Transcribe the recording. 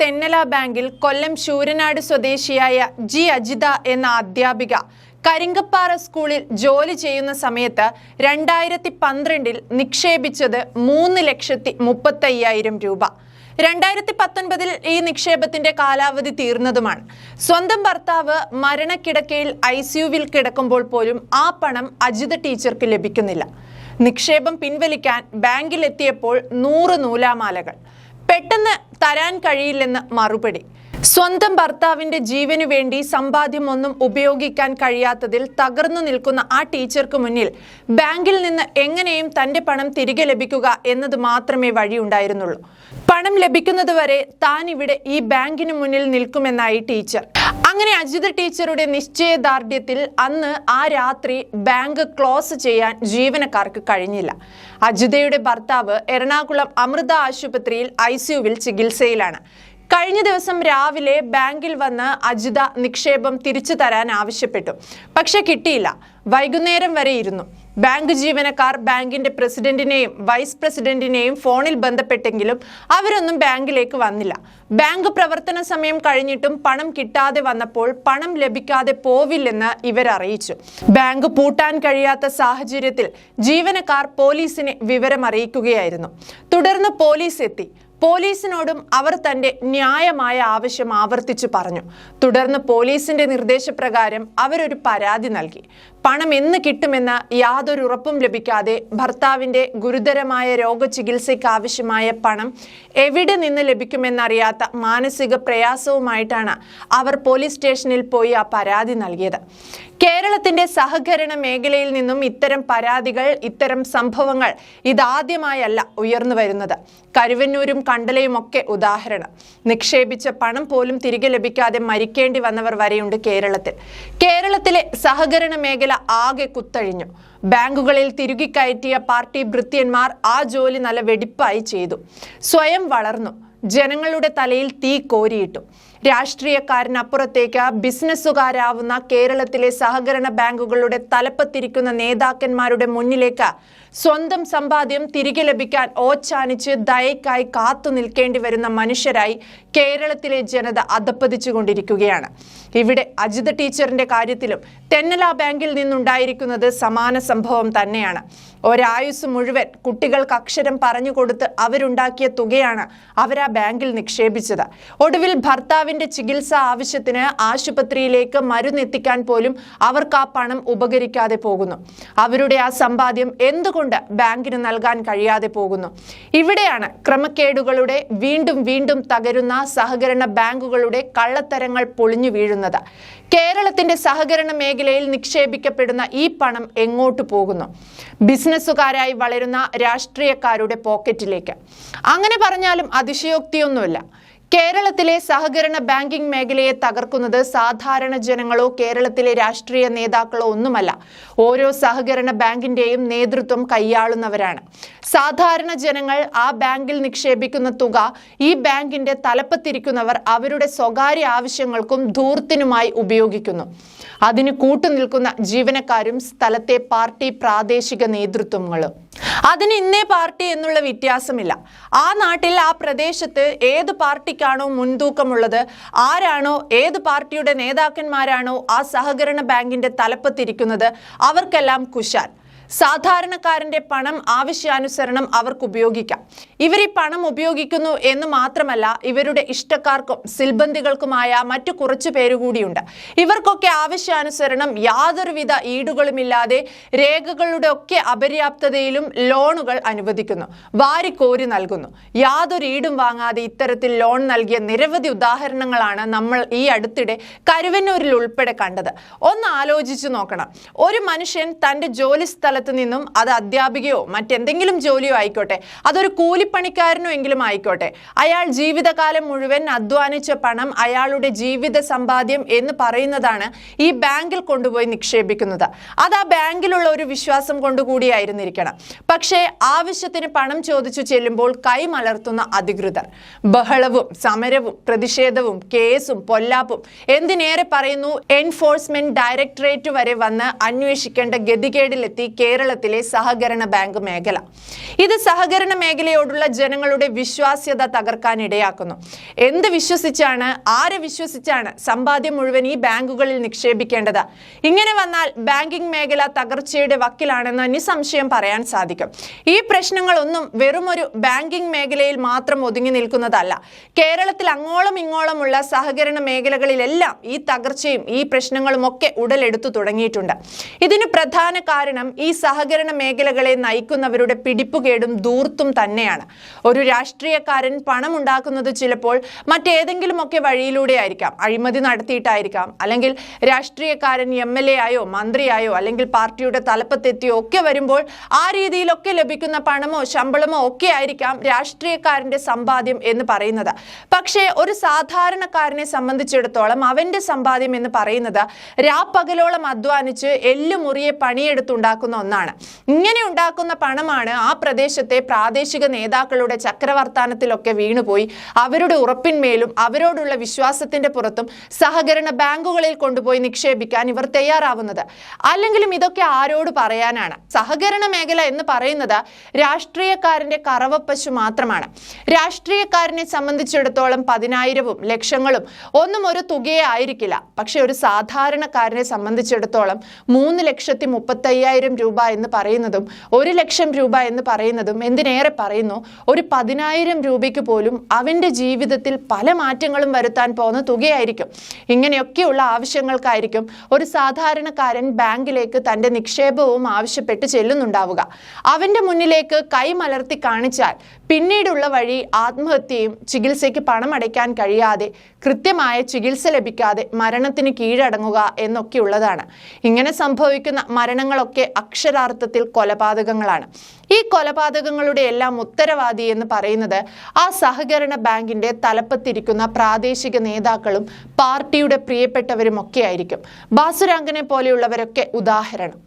തെന്നല ബാങ്കിൽ കൊല്ലം ശൂരനാട് സ്വദേശിയായ ജി അജിത എന്ന അധ്യാപിക കരിങ്കപ്പാറ സ്കൂളിൽ ജോലി ചെയ്യുന്ന സമയത്ത് രണ്ടായിരത്തി പന്ത്രണ്ടിൽ നിക്ഷേപിച്ചത് മൂന്ന് ലക്ഷത്തി മുപ്പത്തയ്യായിരം രൂപ. രണ്ടായിരത്തി പത്തൊൻപതിൽ ഈ നിക്ഷേപത്തിന്റെ കാലാവധി തീർന്നതുമാണ്. സ്വന്തം ഭർത്താവ് മരണക്കിടക്കയിൽ ഐ സിയുവിൽ കിടക്കുമ്പോൾ പോലും ആ പണം അജിത ടീച്ചർക്ക് ലഭിക്കുന്നില്ല. നിക്ഷേപം പിൻവലിക്കാൻ ബാങ്കിലെത്തിയപ്പോൾ നൂറ് നൂലാമാലകൾ. പെട്ടെന്ന് തരാൻ കഴിയില്ലെന്ന് മറുപടി. സ്വന്തം ഭർത്താവിന്റെ ജീവനു വേണ്ടി സമ്പാദ്യം ഒന്നും ഉപയോഗിക്കാൻ കഴിയാത്തതിൽ തകർന്നു നിൽക്കുന്ന ആ ടീച്ചർക്ക് മുന്നിൽ ബാങ്കിൽ നിന്ന് എങ്ങനെയും തന്റെ പണം തിരികെ ലഭിക്കുക എന്നത് മാത്രമേ വഴിയുണ്ടായിരുന്നുള്ളൂ. പണം ലഭിക്കുന്നതുവരെ താൻ ഇവിടെ ഈ ബാങ്കിന് മുന്നിൽ നിൽക്കുമെന്നായി ടീച്ചർ. അങ്ങനെ അജിത് ടീച്ചറുടെ നിശ്ചയദാർഢ്യത്തിൽ അന്ന് ആ രാത്രി ബാങ്ക് ക്ലോസ് ചെയ്യാൻ ജീവനക്കാർക്ക് കഴിഞ്ഞില്ല. അജിതയുടെ ഭർത്താവ് എറണാകുളം അമൃത ആശുപത്രിയിൽ ഐ ചികിത്സയിലാണ്. കഴിഞ്ഞ ദിവസം രാവിലെ ബാങ്കിൽ വന്ന് അജിത നിക്ഷേപം തിരിച്ചു തരാൻ ആവശ്യപ്പെട്ടു. പക്ഷെ കിട്ടിയില്ല. വൈകുന്നേരം വരെ ഇരുന്നു. ബാങ്ക് ജീവനക്കാർ ബാങ്കിന്റെ പ്രസിഡന്റിനെയും വൈസ് പ്രസിഡന്റിനെയും ഫോണിൽ ബന്ധപ്പെട്ടെങ്കിലും അവരൊന്നും ബാങ്കിലേക്ക് വന്നില്ല. ബാങ്ക് പ്രവർത്തന സമയം കഴിഞ്ഞിട്ടും പണം കിട്ടാതെ വന്നപ്പോൾ പണം ലഭിക്കാതെ പോവില്ലെന്ന് ഇവർ അറിയിച്ചു. ബാങ്ക് പൂട്ടാൻ കഴിയാത്ത സാഹചര്യത്തിൽ ജീവനക്കാർ പോലീസിനെ വിവരം അറിയിക്കുകയായിരുന്നു തുടർന്ന് പോലീസ് എത്തി. പോലീസിനോടും അവർ തന്റെ ന്യായമായ ആവശ്യം ആവർത്തിച്ചു പറഞ്ഞു. തുടർന്ന് പോലീസിന്റെ നിർദ്ദേശപ്രകാരം അവരൊരു പരാതി നൽകി. പണം എന്ന് കിട്ടുമെന്ന യാതൊരു ഉറപ്പും ലഭിക്കാതെ ഭർത്താവിന്റെ ഗുരുതരമായ രോഗചികിത്സയ്ക്ക് ആവശ്യമായ പണം എവിടെ നിന്ന് ലഭിക്കുമെന്നറിയാത്ത മാനസിക പ്രയാസവുമായിട്ടാണ് അവർ പോലീസ് സ്റ്റേഷനിൽ പോയി ആ പരാതി നൽകിയത്. കേരളത്തിന്റെ സഹകരണ മേഖലയിൽ നിന്നും ഇത്തരം പരാതികൾ ഇത്തരം സംഭവങ്ങൾ ഇതാദ്യമായല്ല ഉയർന്നു വരുന്നത്. കരുവന്നൂരും കണ്ടലയും ഒക്കെ ഉദാഹരണം. നിക്ഷേപിച്ച പണം പോലും തിരികെ ലഭിക്കാതെ മരിക്കേണ്ടി വന്നവർ വരെയുണ്ട് കേരളത്തിൽ. കേരളത്തിലെ സഹകരണ മേഖല ആകെ കുത്തഴിഞ്ഞു. ബാങ്കുകളിൽ തിരുകി കയറ്റിയ പാർട്ടി ഭൃത്യന്മാർ ആ ജോലി നല്ല വെടിപ്പായി ചെയ്തു. സ്വയം വളർന്നു. ജനങ്ങളുടെ തലയിൽ തീ കോരിയിട്ടു. രാഷ്ട്രീയക്കാരനപ്പുറത്തേക്ക് ബിസിനസ്സുകാരാവുന്ന കേരളത്തിലെ സഹകരണ ബാങ്കുകളുടെ തലപ്പത്തിരിക്കുന്ന നേതാക്കന്മാരുടെ മുന്നിലേക്ക് സ്വന്തം സമ്പാദ്യം തിരികെ ലഭിക്കാൻ ഓച്ചാനിച്ച് ദയക്കായി കാത്തു നിൽക്കേണ്ടി വരുന്ന മനുഷ്യരായി കേരളത്തിലെ ജനത അധപ്പതിച്ചുകൊണ്ടിരിക്കുകയാണ്. ഇവിടെ അജിത ടീച്ചറിന്റെ കാര്യത്തിലും തെന്നല ബാങ്കിൽ നിന്നുണ്ടായിരിക്കുന്നത് സമാന സംഭവം തന്നെയാണ്. ഒരായുസ് മുഴുവൻ കുട്ടികൾക്ക് അക്ഷരം പറഞ്ഞു കൊടുത്ത് അവരുണ്ടാക്കിയ തുകയാണ് അവർ ആ ബാങ്കിൽ നിക്ഷേപിച്ചത്. ഒടുവിൽ ഭർത്താവിന്റെ ചികിത്സാ ആവശ്യത്തിന് ആശുപത്രിയിലേക്ക് മരുന്നെത്തിക്കാൻ പോലും അവർക്ക് ആ പണം ഉപകരിക്കാതെ പോകുന്നു. അവരുടെ ആ സമ്പാദ്യം എന്തുകൊണ്ട് ബാങ്കിന് നൽകാൻ കഴിയാതെ പോകുന്നു. ഇവിടെയാണ് ക്രമക്കേടുകളുടെ വീണ്ടും വീണ്ടും തകരുന്ന സഹകരണ ബാങ്കുകളുടെ കള്ളത്തരങ്ങൾ പൊളിഞ്ഞു വീഴുന്നത്. കേരളത്തിന്റെ സഹകരണ മേഖലയിൽ നിക്ഷേപിക്കപ്പെടുന്ന ഈ പണം എങ്ങോട്ട് പോകുന്നു? ബിസിനസ്സുകാരായി വളരുന്ന രാഷ്ട്രീയക്കാരുടെ പോക്കറ്റിലേക്ക്. അങ്ങനെ പറഞ്ഞാലും അതിശയോക്തിയൊന്നുമില്ല. കേരളത്തിലെ സഹകരണ ബാങ്കിംഗ് മേഖലയെ തകർക്കുന്നത് സാധാരണ ജനങ്ങളോ കേരളത്തിലെ രാഷ്ട്രീയ നേതാക്കളോ ഒന്നുമല്ല. ഓരോ സഹകരണ ബാങ്കിന്റെയും നേതൃത്വം കൈയാളുന്നവരാണ്. സാധാരണ ജനങ്ങൾ ആ ബാങ്കിൽ നിക്ഷേപിക്കുന്ന തുക ഈ ബാങ്കിന്റെ തലപ്പത്തിരിക്കുന്നവർ അവരുടെ സ്വകാര്യ ആവശ്യങ്ങൾക്കും ധൂർത്തിനുമായി ഉപയോഗിക്കുന്നു. അതിന് കൂട്ടുനിൽക്കുന്ന ജീവനക്കാരും സ്ഥലത്തെ പാർട്ടി പ്രാദേശിക നേതൃത്വങ്ങളും. അതിന് ഇന്നേ പാർട്ടി എന്നുള്ള വ്യത്യാസമില്ല. ആ നാട്ടിൽ ആ പ്രദേശത്ത് ഏത് പാർട്ടിക്കാണോ മുൻതൂക്കമുള്ളത് ആരാണോ ഏത് പാർട്ടിയുടെ നേതാക്കന്മാരാണോ ആ സഹകരണ ബാങ്കിന്റെ തലപ്പത്തിരിക്കുന്നത് അവർക്കെല്ലാം കുശാൽ. സാധാരണക്കാരന്റെ പണം ആവശ്യാനുസരണം അവർക്ക് ഉപയോഗിക്കാം. ഇവർ ഈ പണം ഉപയോഗിക്കുന്നു എന്ന് മാത്രമല്ല ഇവരുടെ ഇഷ്ടക്കാർക്കും സിൽബന്ധികൾക്കുമായ മറ്റു കുറച്ചു പേരുകൂടിയുണ്ട് ഇവർക്കൊക്കെ ആവശ്യാനുസരണം യാതൊരുവിധ ഈടുകളുമില്ലാതെ രേഖകളുടെ ഒക്കെ അപര്യാപ്തതയിലും ലോണുകൾ അനുവദിക്കുന്നു. വാരിക്കോരി നൽകുന്നു. യാതൊരു ഈടും വാങ്ങാതെ ഇത്തരത്തിൽ ലോൺ നൽകിയ നിരവധി ഉദാഹരണങ്ങളാണ് നമ്മൾ ഈ അടുത്തിടെ കരുവന്നൂരിൽ ഉൾപ്പെടെ കണ്ടത്. ഒന്ന് ആലോചിച്ചു നോക്കണം. ഒരു മനുഷ്യൻ തന്റെ ജോലി സ്ഥലത്ത് നിന്നും അത് അധ്യാപികയോ മറ്റെന്തെങ്കിലും ജോലിയോ ആയിക്കോട്ടെ അതൊരു കൂലിപ്പണിക്കാരനോ എങ്കിലും ആയിക്കോട്ടെ അയാൾ ജീവിതകാലം മുഴുവൻ അധ്വാനിച്ച പണം അയാളുടെ ജീവിത സമ്പാദ്യം എന്ന് പറയുന്നതാണ് ഈ ബാങ്കിൽ കൊണ്ടുപോയി നിക്ഷേപിക്കുന്നത്. അത് ആ ബാങ്കിലുള്ള ഒരു വിശ്വാസം കൊണ്ടുകൂടിയായിരുന്നിരിക്കണം പക്ഷേ ആവശ്യത്തിന് പണം ചോദിച്ചു ചെല്ലുമ്പോൾ കൈമലർത്തുന്ന അധികൃതർ ബഹളവും സമരവും പ്രതിഷേധവും കേസും പൊല്ലാപ്പും എന്തിനേറെ പറയുന്നു? എൻഫോഴ്സ്മെന്റ് ഡയറക്ടറേറ്റ് വരെ വന്ന് അന്വേഷിക്കേണ്ട ഗതികേടിലെത്തി കേരളത്തിലെ സഹകരണ ബാങ്ക് മേഖല. ഇത് സഹകരണ മേഖലയോടുള്ള ജനങ്ങളുടെ വിശ്വാസ്യത തകർക്കാൻ ഇടയാക്കുന്നു. എന്ത് വിശ്വസിച്ചാണ് ആരെ വിശ്വസിച്ചാണ് സമ്പാദ്യം മുഴുവൻ ഈ ബാങ്കുകളിൽ നിക്ഷേപിക്കേണ്ടത്? ഇങ്ങനെ വന്നാൽ ബാങ്കിംഗ് മേഖല തകർച്ചയുടെ വക്കിലാണെന്ന് നിസ്സംശയം പറയാൻ സാധിക്കും. ഈ പ്രശ്നങ്ങളൊന്നും വെറുമൊരു ബാങ്കിംഗ് മേഖലയിൽ മാത്രം ഒതുങ്ങി നിൽക്കുന്നതല്ല. കേരളത്തിൽ അങ്ങോളം ഇങ്ങോളമുള്ള സഹകരണ മേഖലകളിലെല്ലാം ഈ തകർച്ചയും ഈ പ്രശ്നങ്ങളും ഒക്കെ ഉടലെടുത്തു തുടങ്ങിയിട്ടുണ്ട്. ഇതിന് പ്രധാന കാരണം ഈ സഹകരണ മേഖലകളെ നയിക്കുന്നവരുടെ പിടിപ്പുകേടും ദൂർത്തും തന്നെയാണ്. ഒരു രാഷ്ട്രീയക്കാരൻ പണം ഉണ്ടാക്കുന്നത് ചിലപ്പോൾ മറ്റേതെങ്കിലുമൊക്കെ വഴിയിലൂടെ ആയിരിക്കാം അഴിമതി നടത്തിയിട്ടായിരിക്കാം. അല്ലെങ്കിൽ രാഷ്ട്രീയക്കാരൻ എം എൽ മന്ത്രിയായോ അല്ലെങ്കിൽ പാർട്ടിയുടെ തലപ്പത്തെത്തിയോ ഒക്കെ വരുമ്പോൾ ആ രീതിയിലൊക്കെ ലഭിക്കുന്ന പണമോ ശമ്പളമോ ഒക്കെ ആയിരിക്കാം രാഷ്ട്രീയക്കാരന്റെ സമ്പാദ്യം എന്ന് പറയുന്നത്. പക്ഷേ ഒരു സാധാരണക്കാരനെ സംബന്ധിച്ചിടത്തോളം അവന്റെ സമ്പാദ്യം എന്ന് പറയുന്നത് രാപ്പകലോളം അധ്വാനിച്ച് എല്ലുമുറിയെ പണിയെടുത്തുണ്ടാക്കുന്ന ഒന്നാണ്. ഇങ്ങനെ ഉണ്ടാക്കുന്ന പണമാണ് ആ പ്രദേശത്തെ പ്രാദേശിക നേതാക്കളുടെ ചക്രവർത്താനത്തിലൊക്കെ വീണുപോയി. അവരുടെ ഉറപ്പിന്മേലും അവരോടുള്ള വിശ്വാസത്തിന്റെ പുറത്തും സഹകരണ ബാങ്കുകളിൽ കൊണ്ടുപോയി നിക്ഷേപിക്കാൻ ഇവർ തയ്യാറാവുന്നത്. അല്ലെങ്കിലും ഇതൊക്കെ ആരോട് പറയാനാണ്? സഹകരണ മേഖല എന്ന് പറയുന്നത് രാഷ്ട്രീയക്കാരന്റെ കറവപ്പശു മാത്രമാണ്. രാഷ്ട്രീയക്കാരനെ സംബന്ധിച്ചിടത്തോളം പതിനായിരവും ലക്ഷങ്ങളും ഒന്നും ഒരു തുകയെ ആയിരിക്കില്ല. പക്ഷെ ഒരു സാധാരണക്കാരനെ സംബന്ധിച്ചിടത്തോളം മൂന്ന് ലക്ഷത്തി മുപ്പത്തയ്യായിരം രൂപ എന്ന് പറയുന്നതും ഒരു ലക്ഷം രൂപ എന്ന് പറയുന്നതും എന്തിനേറെ പറയുന്നു? ഒരു പതിനായിരം രൂപയ്ക്ക് പോലും അവന്റെ ജീവിതത്തിൽ പല മാറ്റങ്ങളും വരുത്താൻ പോകുന്ന തുകയായിരിക്കും. ഇങ്ങനെയൊക്കെയുള്ള ആവശ്യങ്ങൾക്കായിരിക്കും ഒരു സാധാരണക്കാരൻ ബാങ്കിലേക്ക് തന്റെ നിക്ഷേപവും ആവശ്യപ്പെട്ട് ചെല്ലുന്നുണ്ടാവുക. അവന്റെ മുന്നിലേക്ക് കൈമലർത്തി കാണിച്ചാൽ പിന്നീടുള്ള വഴി ആത്മഹത്യയും ചികിത്സയ്ക്ക് പണം അടയ്ക്കാൻ കഴിയാതെ കൃത്യമായ ചികിത്സ ലഭിക്കാതെ മരണത്തിന് കീഴടങ്ങുക എന്നൊക്കെയുള്ളതാണ്. ഇങ്ങനെ സംഭവിക്കുന്ന മരണങ്ങളൊക്കെ അക്ഷരാർത്ഥത്തിൽ കൊലപാതകങ്ങളാണ്. ഈ കൊലപാതകങ്ങളുടെ എല്ലാം ഉത്തരവാദി എന്ന് പറയുന്നത് ആ സഹകരണ ബാങ്കിന്റെ തലപ്പത്തിരിക്കുന്ന പ്രാദേശിക നേതാക്കളും പാർട്ടിയുടെ പ്രിയപ്പെട്ടവരും ഒക്കെ ആയിരിക്കും. ബാസുരാങ്കനെ പോലെയുള്ളവരൊക്കെ ഉദാഹരണം.